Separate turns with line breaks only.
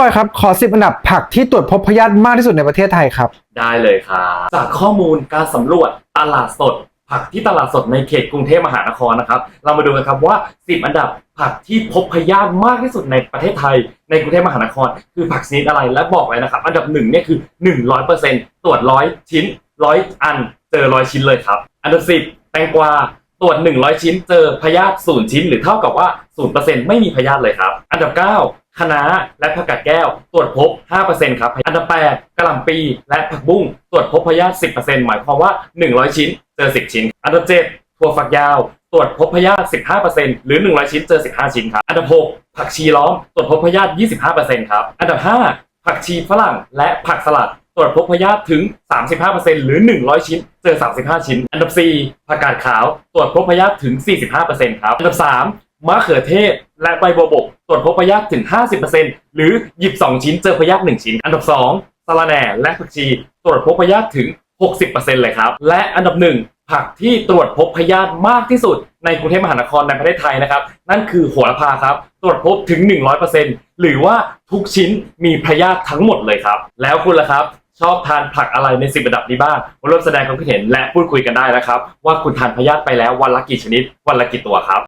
ปอยครับ ขอสิบอันดับผักที่ตรวจพบพยาธิมากที่สุดในประเทศไทยครับ
ได้เลยครับจากข้อมูลการสำรวจตลาดสด ผักที่ตลาดสดในเขตกรุงเทพมหานครนะครับ เรามาดูกันครับว่า 10 อันดับผักที่พบพยาธิมากที่สุดในประเทศไทย ในกรุงเทพมหานคร คือผักชนิดอะไรและบอกเลยนะครับ อันดับหนึ่งเนี่ยคือ 100%ตรวจร้อยชิ้นร้อยอันเจอร้อยชิ้นเลยครับ อันดับ10แตงกวาตรวจ 100 ชิ้นเจอพยาธิศูนย์ชิ้น หรือเท่ากับว่า 0%ไม่มีพยาธิเลยครับ อันดับ 9 คะน้าและผักกาดแก้ว ตรวจพบ 5%ครับ อันดับ8กระหล่ำปี และผักบุ้งตรวจพบพยาธิ 10%หมายความว่า 100 ชิ้น เจอ 10 ชิ้น อันดับ7ถั่วฝักยาว ตรวจพบพยาธิ 15%หรือ 100 ชิ้น เจอ 15 ชิ้นครับ อันดับ 6 ผักชีล้อม ตรวจพบพยาธิ 25%ครับ อันดับ 5 ผักชีฝรั่ง และผักสลัด ตรวจพบพยาธิถึง 35%หรือ 100 ชิ้น เจอ 35 ชิ้น อันดับ 4 ผักกาดขาว ตรวจพบพยาธิถึง 45%ครับ อันดับ 3 มะเขือเทศ และใบบัวบกตรวจพบพยาธิถึง 50%หรือหยิบ 2 ชิ้นเจอพยาธิ1ชิ้น อันดับ 2สะระแหน่และผักชี ตรวจพบพยาธิถึง 60%เลยครับ และอันดับ 1 ผักที่ตรวจพบพยาธิมากที่สุด ในกรุงเทพมหานครในประเทศไทยนะครับ นั่นคือโหระพาครับ ตรวจพบถึง 100%หรือว่าทุกชิ้นมีพยาธิทั้งหมดเลยครับ แล้วคุณล่ะครับชอบทานผักอะไรในสิบระดับนี้บ้างมาร่วมแสดงความคิดเห็นและพูดคุยกันได้นะครับ ว่าคุณทานพยาธิไปแล้ววันละกี่ชนิด วันละกี่ตัวครับ